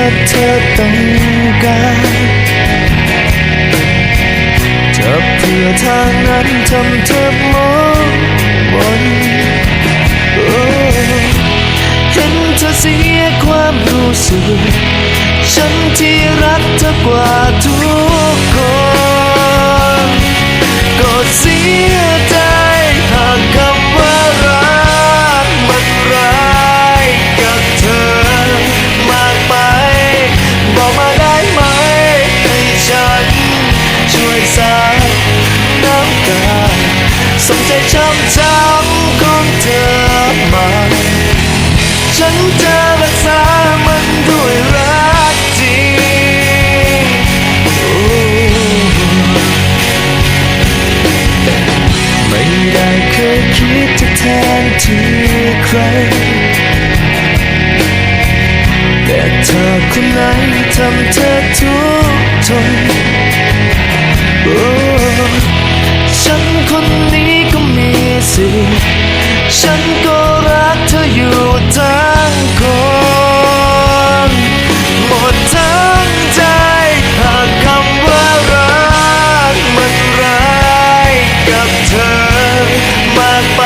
้าเธอต้องการจะเพื่อทางนั้นทำเธอมองมนโอ้เห็นเธอเสียความรู้สึก ฉันที่รักเธอกว่าทุก ส่งใจช้ำช้ำของเธอมา ฉันจะรักษามันด้วยรักจริงโอ้ไม่ได้เคยคิดจะแทนที่ใคร แต่เธอคนไหนทำเธอ ฉันก็รักเธออยู่ทั้งคนหมดทั้งใจหากคำว่ารักมันร้ายกับเธอมากไป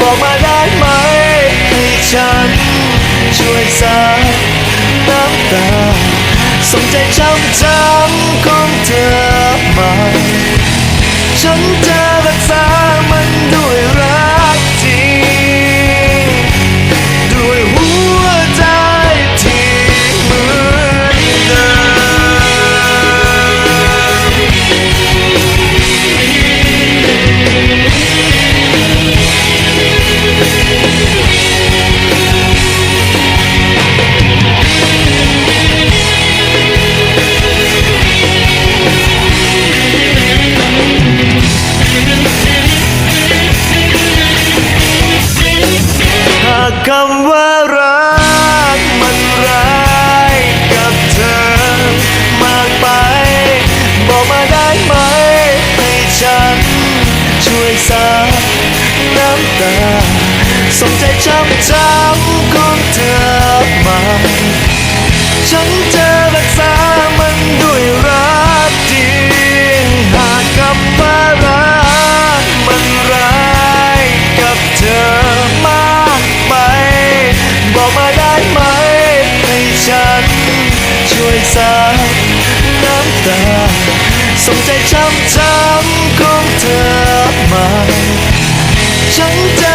บอกมาได้ไหมให้ฉันช่วยซับน้ำตาส่งใจช้ำช้ำของเธอำตาส่งใจช้ำช้ำของเธอมาฉันจะรักษามันด้วยรักจริงหากคำว่ารักมันร้ายกับเธอมากไป บอกมาได้ไหมให้ฉันช่วยซับน้ำตาส่งใจช้ำช้ำ ฉันจะ